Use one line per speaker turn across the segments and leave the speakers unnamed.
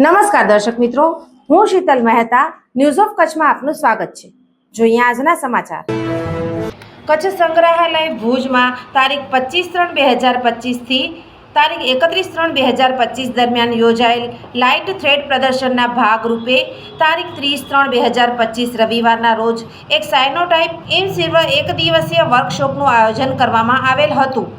નમસ્કાર દર્શક મિત્રો, હું શીતલ મહેતા ન્યૂઝ ઓફ કચ્છમાં આપનું સ્વાગત છે. જોઈએ આજના સમાચાર. કચ્છ સંગ્રહાલય ભુજમાં તારીખ પચીસ ત્રણ બે હજાર પચીસથી તારીખ એકત્રીસ ત્રણ બે હજાર પચીસ દરમિયાન યોજાયેલ લાઇટ થ્રેડ પ્રદર્શનના ભાગરૂપે તારીખ ત્રીસ ત્રણ બે હજાર પચીસ રવિવારના રોજ એક સાયનોટાઇપ એમ સિલ્વર એક દિવસીય વર્કશોપનું આયોજન કરવામાં આવેલ હતું.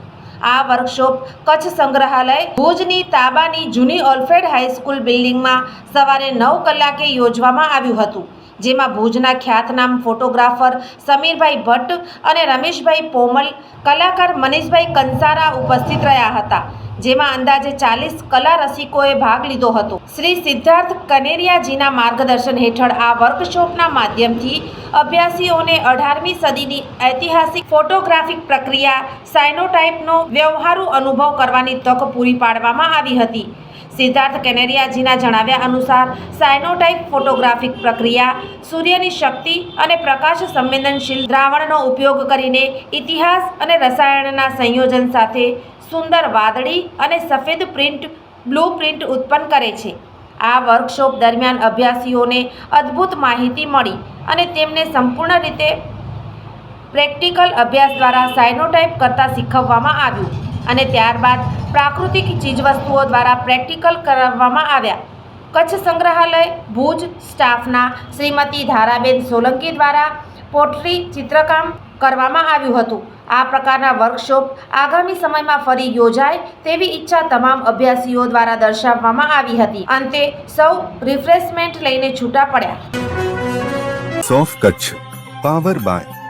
આ વર્કશોપ કચ્છ સંગ્રહાલય ભુજની તાબાની જૂની ઓલ્ફેડ હાઈસ્કૂલ બિલ્ડિંગમાં સવારે નવ કલાકે યોજવામાં આવ્યું હતું. જેમાં ભુજના ખ્યાતનામ ફોટોગ્રાફર સમીરભાઈ ભટ્ટ અને રમેશભાઈ પોમલ, કલાકાર મનીષભાઈ કંસારા ઉપસ્થિત રહ્યા હતા, જેમાં અંદાજે ચાલીસ કલા રસિકોએ ભાગ લીધો હતો. શ્રી સિદ્ધાર્થ કનેરિયાજીના માર્ગદર્શન હેઠળ આ વર્કશોપના માધ્યમથી અભ્યાસીઓને અઢારમી સદીની ઐતિહાસિક ફોટોગ્રાફિક પ્રક્રિયા, સાયનોટાઇપનો વ્યવહારુ અનુભવ કરવાની તક પૂરી પાડવામાં આવી હતી. સિદ્ધાર્થ કેનેરિયાજીના જણાવ્યા અનુસાર સાયનોટાઇપ ફોટોગ્રાફિક પ્રક્રિયા, સૂર્યની શક્તિ અને પ્રકાશ સંવેદનશીલ દ્રાવણનો ઉપયોગ કરીને ઇતિહાસ અને રસાયણના સંયોજન સાથે સુંદર વાદળી અને સફેદ પ્રિન્ટ, બ્લુ પ્રિન્ટ ઉત્પન્ન કરે છે. આ વર્કશોપ દરમિયાન અભ્યાસીઓને અદ્ભુત માહિતી મળી અને તેમને સંપૂર્ણ રીતે પ્રેક્ટિકલ અભ્યાસ દ્વારા સાયનોટાઇપ કરતાં શીખવવામાં આવ્યું. અને ત્યારબાદ પ્રાકૃતિક ચીજવસ્તુઓ દ્વારા પ્રેક્ટિકલ કરાવવામાં આવ્યા. કચ્છ સંગ્રહાલય, ભુજ સ્ટાફના શ્રીમતી ધારાબેન સોલંકી દ્વારા પોટ્રી ચિત્રકામ કરવામાં આવ્યું હતું. આ પ્રકારના વર્કશોપ આગામી સમયમાં ફરી યોજાય તેવી ઈચ્છા તમામ અભ્યાસીઓ દ્વારા દર્શાવવામાં આવી હતી. અંતે સૌ રિફ્રેશમેન્ટ લઈને છૂટા પડ્યા.
સોફ Kutch, power by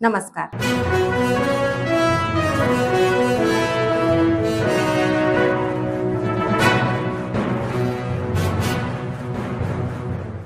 નમસ્કાર.